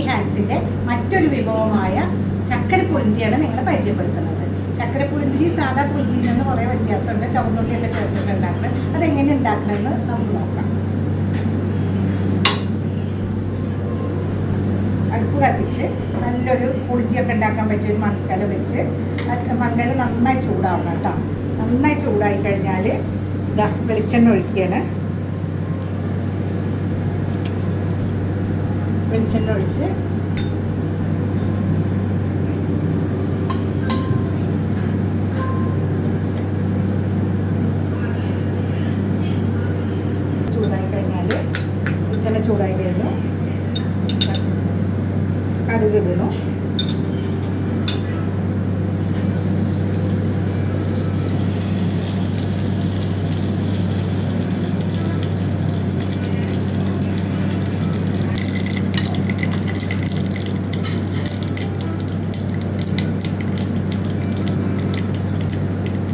Tasty ഹാൻഡ്സിന്റെ മറ്റൊരു വിഭവമായ ചക്കര പുളിഞ്ചിയാണ് നിങ്ങളെ പരിചയപ്പെടുത്തുന്നത്. ചക്കര പുളിഞ്ചി സാധാ പുളിഞ്ചിയിൽ നിന്ന് കുറേ വ്യത്യാസമുണ്ട്. ചുവന്നുള്ളിയൊക്കെ ചേർത്തിട്ട് ഉണ്ടാക്കുന്നത് അതെങ്ങനെ ഉണ്ടാക്കണമെന്ന് നമുക്ക് നോക്കാം. അടുപ്പ് കത്തിച്ച് നല്ലൊരു പുളിഞ്ചിയൊക്കെ ഉണ്ടാക്കാൻ പറ്റിയ ഒരു മൺകല വെച്ച് മൺകല നന്നായി ചൂടാവണം കേട്ടോ. നന്നായി ചൂടായി കഴിഞ്ഞാൽ വെളിച്ചെണ്ണ ഒഴിക്കുകയാണ്. വെളിച്ചെണ്ണ ഒഴിച്ച്. ചൂടായി കഴിഞ്ഞാൽ വെളിച്ചെണ്ണ ചൂടായി കഴിഞ്ഞു കടുക് ഇടണു.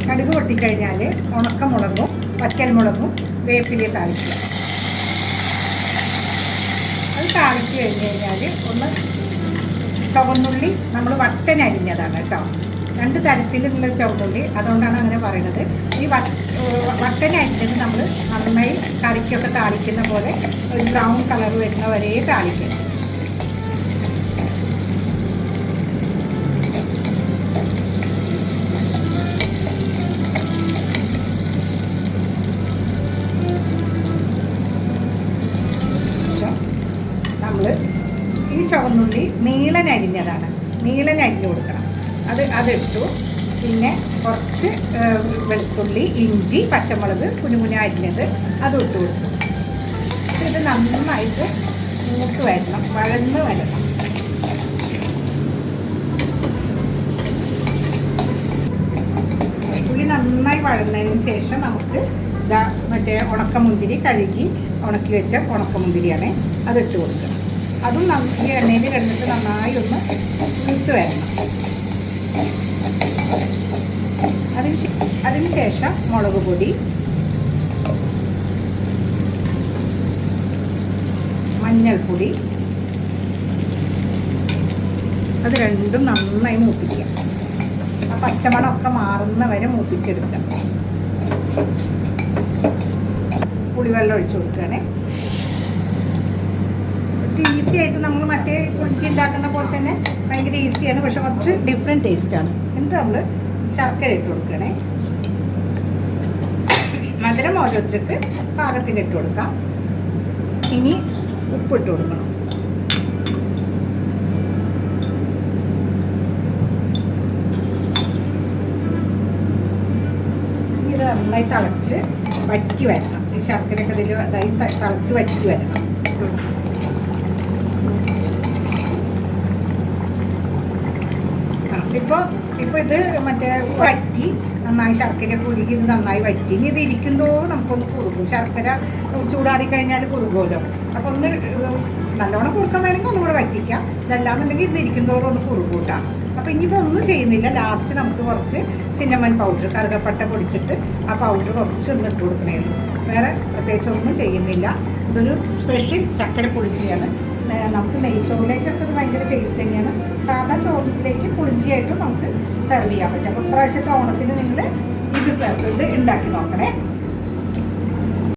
കടുക് പൊട്ടിക്കഴിഞ്ഞാൽ ഉണക്കമുളകും വറ്റൽമുളകും വേപ്പിലയും താളിക്കുക. അത് താളിച്ച് കഴിഞ്ഞ് കഴിഞ്ഞാൽ ഒന്ന് ചുവന്നുള്ളി നമ്മൾ വട്ടൻ അരിഞ്ഞതാണ് കേട്ടോ. രണ്ട് തരത്തിലുള്ള ചുവന്നുള്ളി അതുകൊണ്ടാണ് അങ്ങനെ പറയുന്നത് ഈ വട്ടനരിഞ്ഞത് നമ്മൾ നന്നായി കറിക്കൊക്കെ താളിക്കുന്ന പോലെ ഒരു ബ്രൗൺ കളർ വരുന്ന വരെ താളിക്കണം. നമ്മൾ ഈ ചുവന്നുള്ളി നീളൻ അരിഞ്ഞതാണ്. നീളൻ കൊടുക്കണം. അത് അതെടുത്തു. പിന്നെ കുറച്ച് വെളുത്തുള്ളി ഇഞ്ചി പച്ചമുളക് കുനുകുന അരിഞ്ഞത് അത് ഇട്ട് കൊടുത്തു ഇത് നന്നായിട്ട് മൂത്ത് വരണം വഴന്ന് വരണം. ഉള്ളി നന്നായി വഴന്നതിന് ശേഷം നമുക്ക് ഇതാ മറ്റേ ഉണക്കമുന്തിരി കഴുകി ഉണക്കി വെച്ച ഉണക്കമുന്തിരിയാണ് അത് ഇട്ട് കൊടുക്കണം അതും ഈ എണ്ണയിൽ കിടന്നിട്ട് നന്നായി ഒന്ന് ഇട്ട് വരണം. അതിന് അതിനുശേഷം അതിന് ശേഷം മുളക് പൊടി മഞ്ഞൾപ്പൊടി. അത് രണ്ടും നന്നായി മൂപ്പിക്കുക. ആ പച്ചമണമൊക്കെ മാറുന്ന വരെ മൂപ്പിച്ചെടുക്കണം പുളിവെള്ളം ഒഴിച്ചു കൊടുക്കുകയാണേ. ഈസി ആയിട്ട് നമ്മൾ മറ്റേ കുഴിച്ച് ഉണ്ടാക്കുന്ന പോലെ തന്നെ ഭയങ്കര ഈസിയാണ് പക്ഷെ കുറച്ച് ഡിഫറെന്റ് ടേസ്റ്റാണ് എന്നിട്ട് നമ്മൾ ശർക്കര ഇട്ട് കൊടുക്കണേ മധുരം ഓരോരുത്തർക്ക് പാകത്തിന് ഇട്ട് കൊടുക്കാം. ഇനി ഉപ്പ് ഇട്ട് കൊടുക്കണം. നന്നായി തിളച്ച് വറ്റി വരണം. ഈ ശർക്കരയൊക്കെ ഇതിൽ തിളച്ച് വറ്റി വരണം. ഇപ്പോൾ ഇപ്പോൾ ഇത് മറ്റേ വറ്റി നന്നായി ശർക്കര കുരുകി ഇത് നന്നായി വറ്റി. ഇനി ഇത് ഇരിക്കുന്തോറും നമുക്കൊന്ന് കുറുകും ശർക്കര ചൂടാറി കഴിഞ്ഞാൽ കുറുകുമല്ലോ അപ്പോൾ ഒന്ന് നല്ലോണം കുറുക്കാൻ വേണമെങ്കിൽ ഒന്നും കൂടെ വറ്റിക്കാം. ഇതല്ലാന്നുണ്ടെങ്കിൽ ഇത് ഇരിക്കുന്തോറും ഒന്ന് കുറുകൂട്ടാം അപ്പോൾ ഇനിയിപ്പോൾ ഒന്നും ചെയ്യുന്നില്ല. ലാസ്റ്റ് നമുക്ക് കുറച്ച് സിന്നമൺ പൗഡർ കറുകപ്പട്ട പൊടിച്ചിട്ട് ആ പൗഡർ കുറച്ച് ഒന്ന് ഇട്ട് കൊടുക്കണേ വേറെ പ്രത്യേകിച്ച് ഒന്നും ചെയ്യുന്നില്ല. ഇതൊരു സ്പെഷ്യൽ ചക്കര പുളിഞ്ചിയാണ് ഏഹ് നമുക്ക് നെയ്ച്ചോറിലേക്കൊക്കെ ഇത് ഭയങ്കര ടേസ്റ്റ് തന്നെയാണ്. സാധാ ചോറിലേക്ക് പുളിഞ്ചിയായിട്ടും നമുക്ക് സെർവ് ചെയ്യാൻ പറ്റും. അപ്പോൾ ഇപ്രാവശ്യത്തെ ഓണത്തിന് നിങ്ങൾ ഇത് സെർവ് ഇത് ഉണ്ടാക്കി നോക്കണേ.